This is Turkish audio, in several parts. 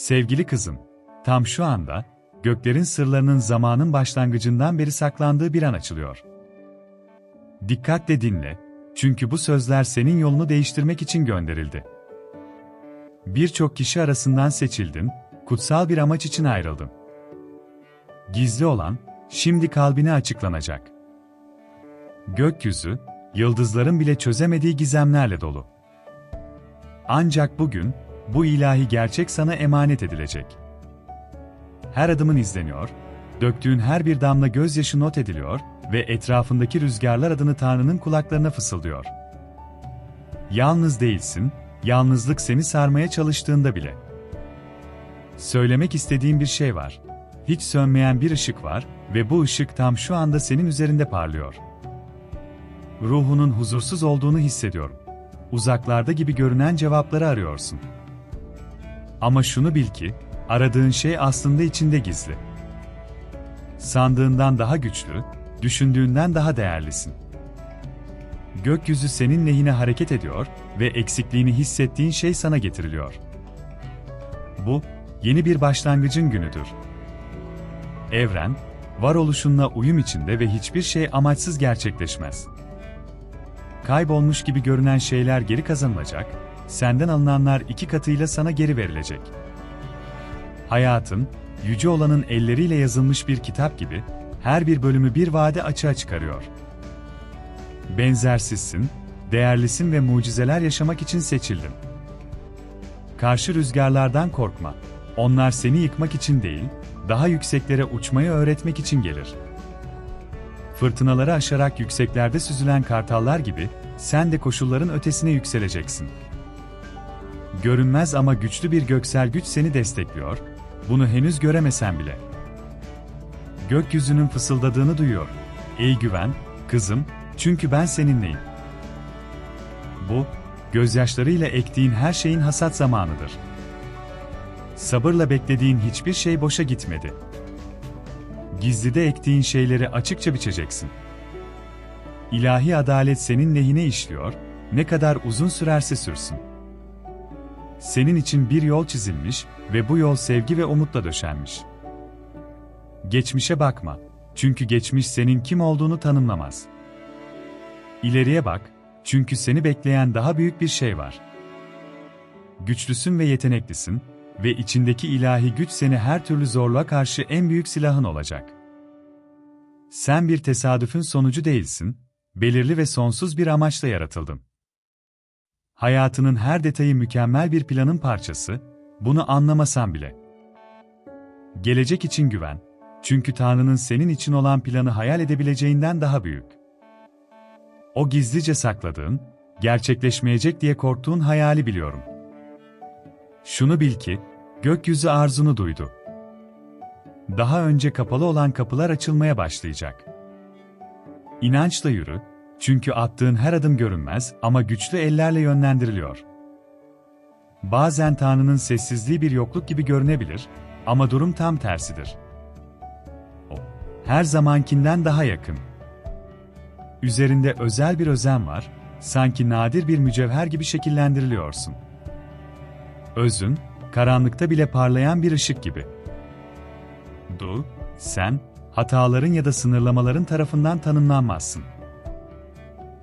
Sevgili kızım, tam şu anda, göklerin sırlarının zamanın başlangıcından beri saklandığı bir an açılıyor. Dikkatle dinle, çünkü bu sözler senin yolunu değiştirmek için gönderildi. Birçok kişi arasından seçildin, kutsal bir amaç için ayrıldın. Gizli olan, şimdi kalbine açıklanacak. Gökyüzü, yıldızların bile çözemediği gizemlerle dolu. Ancak bugün, bu ilahi gerçek sana emanet edilecek. Her adımın izleniyor, döktüğün her bir damla gözyaşı not ediliyor ve etrafındaki rüzgarlar adını Tanrı'nın kulaklarına fısıldıyor. Yalnız değilsin, yalnızlık seni sarmaya çalıştığında bile. Söylemek istediğim bir şey var. Hiç sönmeyen bir ışık var ve bu ışık tam şu anda senin üzerinde parlıyor. Ruhunun huzursuz olduğunu hissediyorum. Uzaklarda gibi görünen cevapları arıyorsun. Ama şunu bil ki, aradığın şey aslında içinde gizli. Sandığından daha güçlü, düşündüğünden daha değerlisin. Gökyüzü senin lehine hareket ediyor ve eksikliğini hissettiğin şey sana getiriliyor. Bu, yeni bir başlangıcın günüdür. Evren, varoluşunla uyum içinde ve hiçbir şey amaçsız gerçekleşmez. Kaybolmuş gibi görünen şeyler geri kazanılacak, senden alınanlar iki katıyla sana geri verilecek. Hayatın, yüce olanın elleriyle yazılmış bir kitap gibi, her bir bölümü bir vade açığa çıkarıyor. Benzersizsin, değerlisin ve mucizeler yaşamak için seçildin. Karşı rüzgarlardan korkma. Onlar seni yıkmak için değil, daha yükseklere uçmayı öğretmek için gelir. Fırtınaları aşarak yükseklerde süzülen kartallar gibi, sen de koşulların ötesine yükseleceksin. Görünmez ama güçlü bir göksel güç seni destekliyor, bunu henüz göremesen bile. Gökyüzünün fısıldadığını duyuyor. Ey güven, kızım, çünkü ben seninleyim. Bu, gözyaşlarıyla ektiğin her şeyin hasat zamanıdır. Sabırla beklediğin hiçbir şey boşa gitmedi. Gizlide ektiğin şeyleri açıkça biçeceksin. İlahi adalet senin lehine işliyor, ne kadar uzun sürerse sürsün. Senin için bir yol çizilmiş ve bu yol sevgi ve umutla döşenmiş. Geçmişe bakma, çünkü geçmiş senin kim olduğunu tanımlamaz. İleriye bak, çünkü seni bekleyen daha büyük bir şey var. Güçlüsün ve yeteneklisin ve içindeki ilahi güç seni her türlü zorluğa karşı en büyük silahın olacak. Sen bir tesadüfün sonucu değilsin, belirli ve sonsuz bir amaçla yaratıldın. Hayatının her detayı mükemmel bir planın parçası, bunu anlamasan bile. Gelecek için güven, çünkü Tanrı'nın senin için olan planı hayal edebileceğinden daha büyük. O gizlice sakladığın, gerçekleşmeyecek diye korktuğun hayali biliyorum. Şunu bil ki, gökyüzü arzunu duydu. Daha önce kapalı olan kapılar açılmaya başlayacak. İnançla yürü, çünkü attığın her adım görünmez ama güçlü ellerle yönlendiriliyor. Bazen Tanrı'nın sessizliği bir yokluk gibi görünebilir ama durum tam tersidir. O, her zamankinden daha yakın. Üzerinde özel bir özen var, sanki nadir bir mücevher gibi şekillendiriliyorsun. Özün, karanlıkta bile parlayan bir ışık gibi. Du, sen, hataların ya da sınırlamaların tarafından tanımlanmazsın.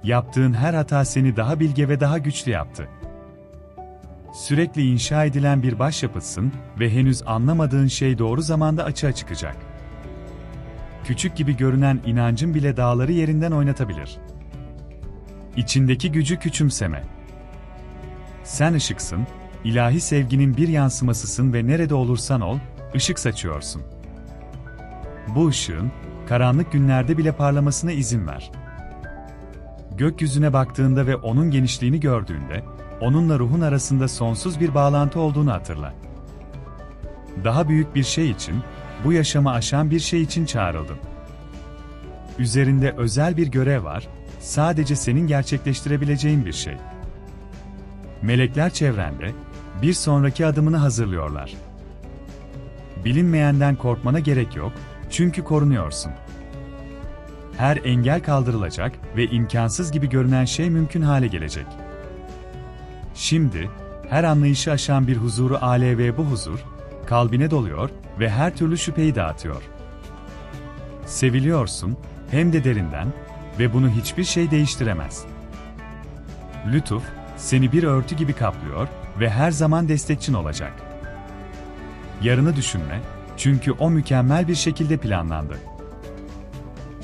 Yaptığın her hata seni daha bilge ve daha güçlü yaptı. Sürekli inşa edilen bir başyapıtsın ve henüz anlamadığın şey doğru zamanda açığa çıkacak. Küçük gibi görünen inancın bile dağları yerinden oynatabilir. İçindeki gücü küçümseme. Sen ışıksın, ilahi sevginin bir yansımasısın ve nerede olursan ol, ışık saçıyorsun. Bu ışığın, karanlık günlerde bile parlamasına izin ver. Gökyüzüne baktığında ve onun genişliğini gördüğünde, onunla ruhun arasında sonsuz bir bağlantı olduğunu hatırla. Daha büyük bir şey için, bu yaşamı aşan bir şey için çağrıldın. Üzerinde özel bir görev var, sadece senin gerçekleştirebileceğin bir şey. Melekler çevrende, bir sonraki adımını hazırlıyorlar. Bilinmeyenden korkmana gerek yok, çünkü korunuyorsun. Her engel kaldırılacak ve imkansız gibi görünen şey mümkün hale gelecek. Şimdi, her anlayışı aşan bir huzuru ALV bu huzur, kalbine doluyor ve her türlü şüpheyi dağıtıyor. Seviliyorsun, hem de derinden ve bunu hiçbir şey değiştiremez. Lütuf, seni bir örtü gibi kaplıyor ve her zaman destekçin olacak. Yarını düşünme, çünkü o mükemmel bir şekilde planlandı.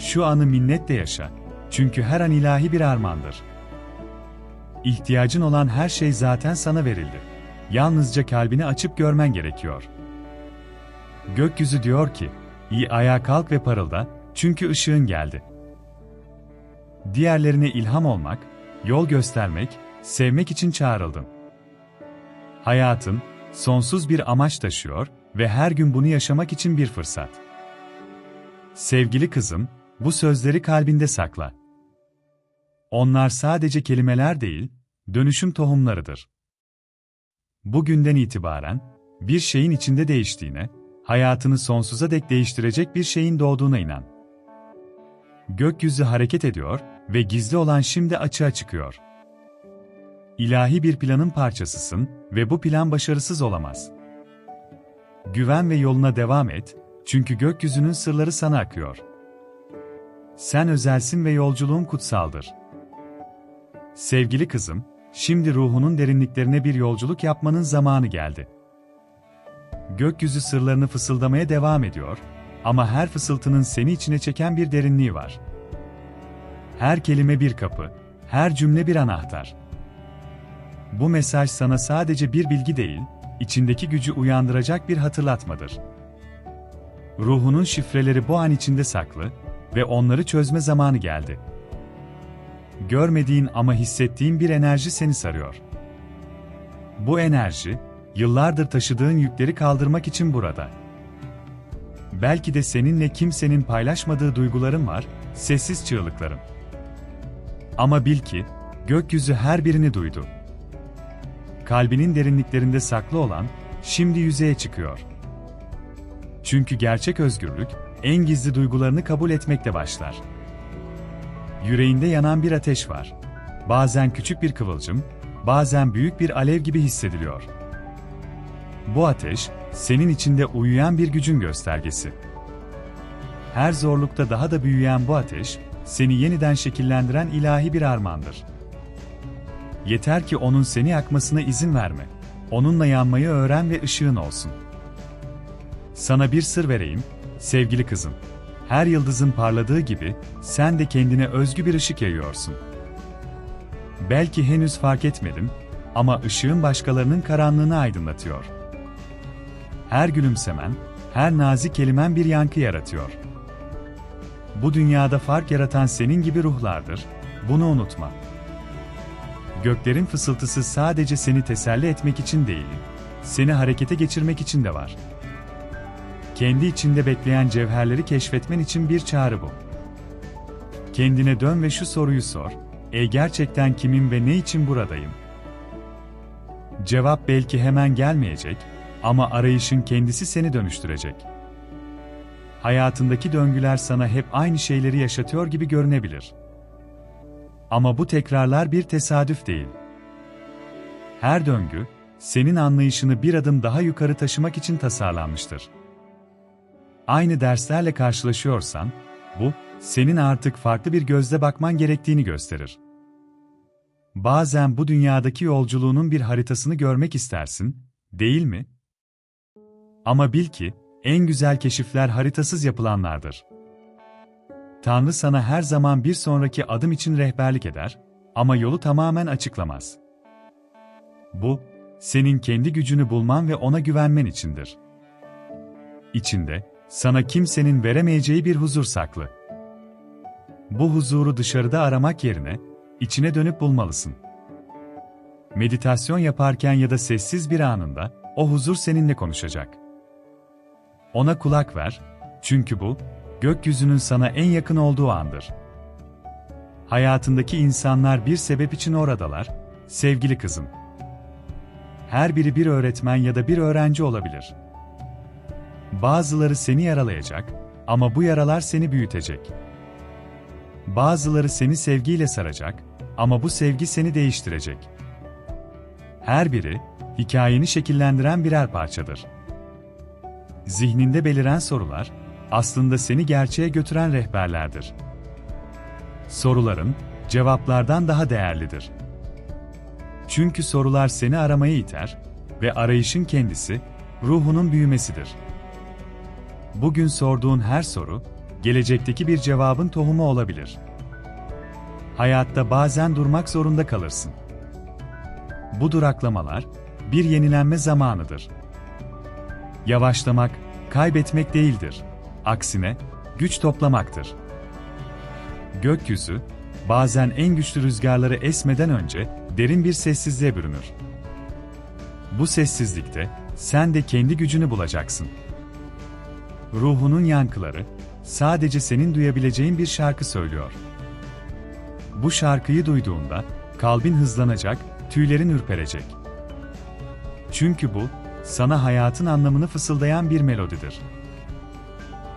Şu anı minnetle yaşa, çünkü her an ilahi bir armağandır. İhtiyacın olan her şey zaten sana verildi. Yalnızca kalbini açıp görmen gerekiyor. Gökyüzü diyor ki, iyi ayağa kalk ve parılda, çünkü ışığın geldi. Diğerlerine ilham olmak, yol göstermek, sevmek için çağrıldın. Hayatın, sonsuz bir amaç taşıyor ve her gün bunu yaşamak için bir fırsat. Sevgili kızım, bu sözleri kalbinde sakla. Onlar sadece kelimeler değil, dönüşüm tohumlarıdır. Bugünden itibaren, bir şeyin içinde değiştiğine, hayatını sonsuza dek değiştirecek bir şeyin doğduğuna inan. Gökyüzü hareket ediyor ve gizli olan şimdi açığa çıkıyor. İlahi bir planın parçasısın ve bu plan başarısız olamaz. Güven ve yoluna devam et, çünkü gökyüzünün sırları sana akıyor. Sen özelsin ve yolculuğun kutsaldır. Sevgili kızım, şimdi ruhunun derinliklerine bir yolculuk yapmanın zamanı geldi. Gökyüzü sırlarını fısıldamaya devam ediyor ama her fısıltının seni içine çeken bir derinliği var. Her kelime bir kapı, her cümle bir anahtar. Bu mesaj sana sadece bir bilgi değil, içindeki gücü uyandıracak bir hatırlatmadır. Ruhunun şifreleri bu an içinde saklı ve onları çözme zamanı geldi. Görmediğin ama hissettiğin bir enerji seni sarıyor. Bu enerji, yıllardır taşıdığın yükleri kaldırmak için burada. Belki de seninle kimsenin paylaşmadığı duyguların var, sessiz çığlıkların. Ama bil ki, gökyüzü her birini duydu. Kalbinin derinliklerinde saklı olan, şimdi yüzeye çıkıyor. Çünkü gerçek özgürlük, en gizli duygularını kabul etmekle başlar. Yüreğinde yanan bir ateş var. Bazen küçük bir kıvılcım, bazen büyük bir alev gibi hissediliyor. Bu ateş, senin içinde uyuyan bir gücün göstergesi. Her zorlukta daha da büyüyen bu ateş, seni yeniden şekillendiren ilahi bir armağandır. Yeter ki onun seni yakmasına izin verme. Onunla yanmayı öğren ve ışığın olsun. Sana bir sır vereyim, sevgili kızım. Her yıldızın parladığı gibi, sen de kendine özgü bir ışık yayıyorsun. Belki henüz fark etmedim ama ışığın başkalarının karanlığını aydınlatıyor. Her gülümsemen, her nazik kelimen bir yankı yaratıyor. Bu dünyada fark yaratan senin gibi ruhlardır, bunu unutma. Göklerin fısıltısı sadece seni teselli etmek için değil, seni harekete geçirmek için de var. Kendi içinde bekleyen cevherleri keşfetmen için bir çağrı bu. Kendine dön ve şu soruyu sor, e gerçekten kimim ve ne için buradayım? Cevap belki hemen gelmeyecek ama arayışın kendisi seni dönüştürecek. Hayatındaki döngüler sana hep aynı şeyleri yaşatıyor gibi görünebilir. Ama bu tekrarlar bir tesadüf değil. Her döngü, senin anlayışını bir adım daha yukarı taşımak için tasarlanmıştır. Aynı derslerle karşılaşıyorsan, bu, senin artık farklı bir gözle bakman gerektiğini gösterir. Bazen bu dünyadaki yolculuğunun bir haritasını görmek istersin, değil mi? Ama bil ki, en güzel keşifler haritasız yapılanlardır. Tanrı sana her zaman bir sonraki adım için rehberlik eder ama yolu tamamen açıklamaz. Bu, senin kendi gücünü bulman ve ona güvenmen içindir. İçinde, sana kimsenin veremeyeceği bir huzur saklı. Bu huzuru dışarıda aramak yerine, içine dönüp bulmalısın. Meditasyon yaparken ya da sessiz bir anında, o huzur seninle konuşacak. Ona kulak ver, çünkü bu, gökyüzünün sana en yakın olduğu andır. Hayatındaki insanlar bir sebep için oradalar, sevgili kızım. Her biri bir öğretmen ya da bir öğrenci olabilir. Bazıları seni yaralayacak ama bu yaralar seni büyütecek. Bazıları seni sevgiyle saracak ama bu sevgi seni değiştirecek. Her biri, hikayeni şekillendiren birer parçadır. zihninde beliren sorular, aslında seni gerçeğe götüren rehberlerdir. Soruların, cevaplardan daha değerlidir. Çünkü sorular seni aramaya iter ve arayışın kendisi, ruhunun büyümesidir. Bugün sorduğun her soru, gelecekteki bir cevabın tohumu olabilir. Hayatta bazen durmak zorunda kalırsın. Bu duraklamalar, bir yenilenme zamanıdır. Yavaşlamak, kaybetmek değildir. Aksine, güç toplamaktır. Gökyüzü, bazen en güçlü rüzgarları esmeden önce derin bir sessizliğe bürünür. Bu sessizlikte sen de kendi gücünü bulacaksın. Ruhunun yankıları sadece senin duyabileceğin bir şarkı söylüyor. Bu şarkıyı duyduğunda kalbin hızlanacak, tüylerin ürperecek. Çünkü bu sana hayatın anlamını fısıldayan bir melodidir.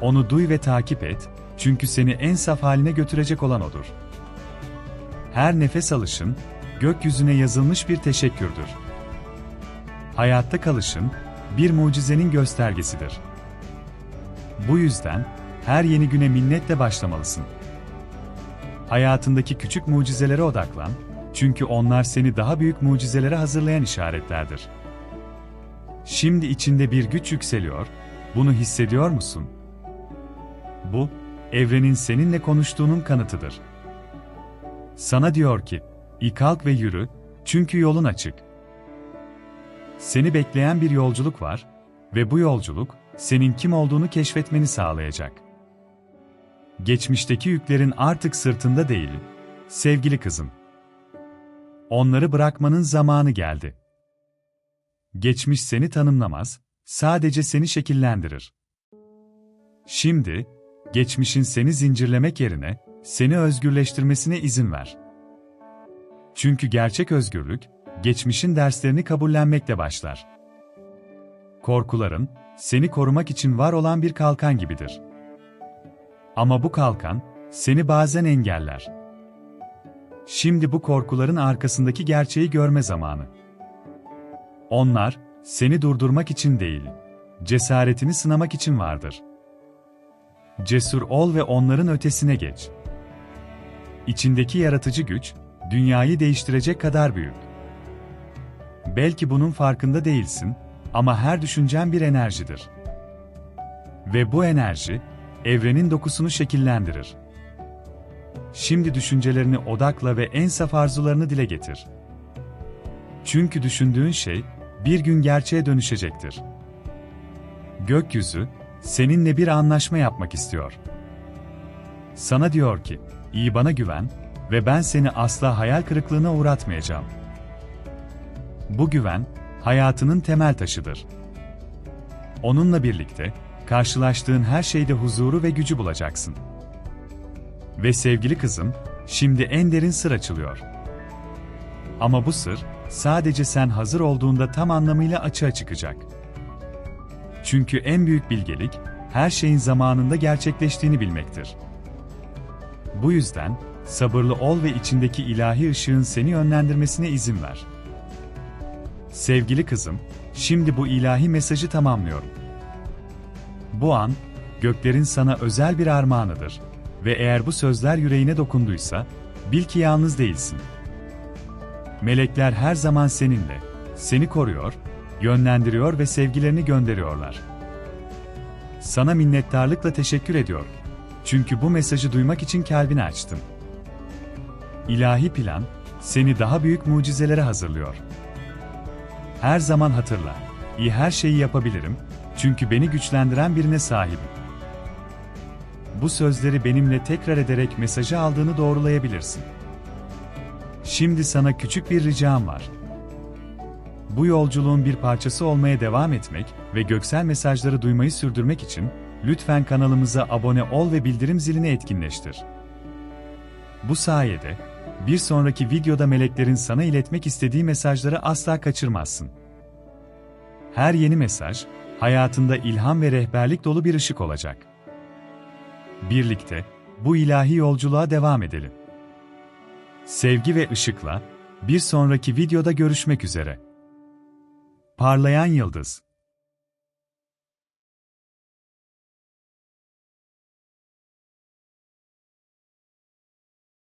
Onu duy ve takip et, çünkü seni en saf haline götürecek olan odur. Her nefes alışın, gökyüzüne yazılmış bir teşekkürdür. Hayatta kalışın, bir mucizenin göstergesidir. Bu yüzden, her yeni güne minnetle başlamalısın. Hayatındaki küçük mucizelere odaklan, çünkü onlar seni daha büyük mucizelere hazırlayan işaretlerdir. Şimdi içinde bir güç yükseliyor, bunu hissediyor musun? Bu, evrenin seninle konuştuğunun kanıtıdır. Sana diyor ki, "İ kalk ve yürü, çünkü yolun açık." Seni bekleyen bir yolculuk var ve bu yolculuk senin kim olduğunu keşfetmeni sağlayacak. Geçmişteki yüklerin artık sırtında değil, sevgili kızım. Onları bırakmanın zamanı geldi. Geçmiş seni tanımlamaz, sadece seni şekillendirir. Şimdi, geçmişin seni zincirlemek yerine, seni özgürleştirmesine izin ver. Çünkü gerçek özgürlük, geçmişin derslerini kabullenmekle başlar. Korkuların, seni korumak için var olan bir kalkan gibidir. Ama bu kalkan, seni bazen engeller. Şimdi bu korkuların arkasındaki gerçeği görme zamanı. Onlar, seni durdurmak için değil, cesaretini sınamak için vardır. Cesur ol ve onların ötesine geç. İçindeki yaratıcı güç, dünyayı değiştirecek kadar büyük. Belki bunun farkında değilsin ama her düşüncen bir enerjidir. Ve bu enerji, evrenin dokusunu şekillendirir. Şimdi düşüncelerini odakla ve en saf arzularını dile getir. Çünkü düşündüğün şey, bir gün gerçeğe dönüşecektir. Gökyüzü, seninle bir anlaşma yapmak istiyor. Sana diyor ki, iyi bana güven ve ben seni asla hayal kırıklığına uğratmayacağım. Bu güven, hayatının temel taşıdır. Onunla birlikte, karşılaştığın her şeyde huzuru ve gücü bulacaksın. Ve sevgili kızım, şimdi en derin sır açılıyor. Ama bu sır, sadece sen hazır olduğunda tam anlamıyla açığa çıkacak. Çünkü en büyük bilgelik, her şeyin zamanında gerçekleştiğini bilmektir. Bu yüzden, sabırlı ol ve içindeki ilahi ışığın seni yönlendirmesine izin ver. Sevgili kızım, şimdi bu ilahi mesajı tamamlıyorum. Bu an, göklerin sana özel bir armağanıdır ve eğer bu sözler yüreğine dokunduysa, bil ki yalnız değilsin. Melekler her zaman seninle, seni koruyor, yönlendiriyor ve sevgilerini gönderiyorlar. Sana minnettarlıkla teşekkür ediyor. Çünkü bu mesajı duymak için kalbini açtın. İlahi plan, seni daha büyük mucizelere hazırlıyor. Her zaman hatırla, iyi her şeyi yapabilirim, çünkü beni güçlendiren birine sahibim. Bu sözleri benimle tekrar ederek mesajı aldığını doğrulayabilirsin. Şimdi sana küçük bir ricam var. Bu yolculuğun bir parçası olmaya devam etmek ve göksel mesajları duymayı sürdürmek için lütfen kanalımıza abone ol ve bildirim zilini etkinleştir. Bu sayede bir sonraki videoda meleklerin sana iletmek istediği mesajları asla kaçırmazsın. Her yeni mesaj hayatında ilham ve rehberlik dolu bir ışık olacak. Birlikte bu ilahi yolculuğa devam edelim. Sevgi ve ışıkla bir sonraki videoda görüşmek üzere. Parlayan Yıldız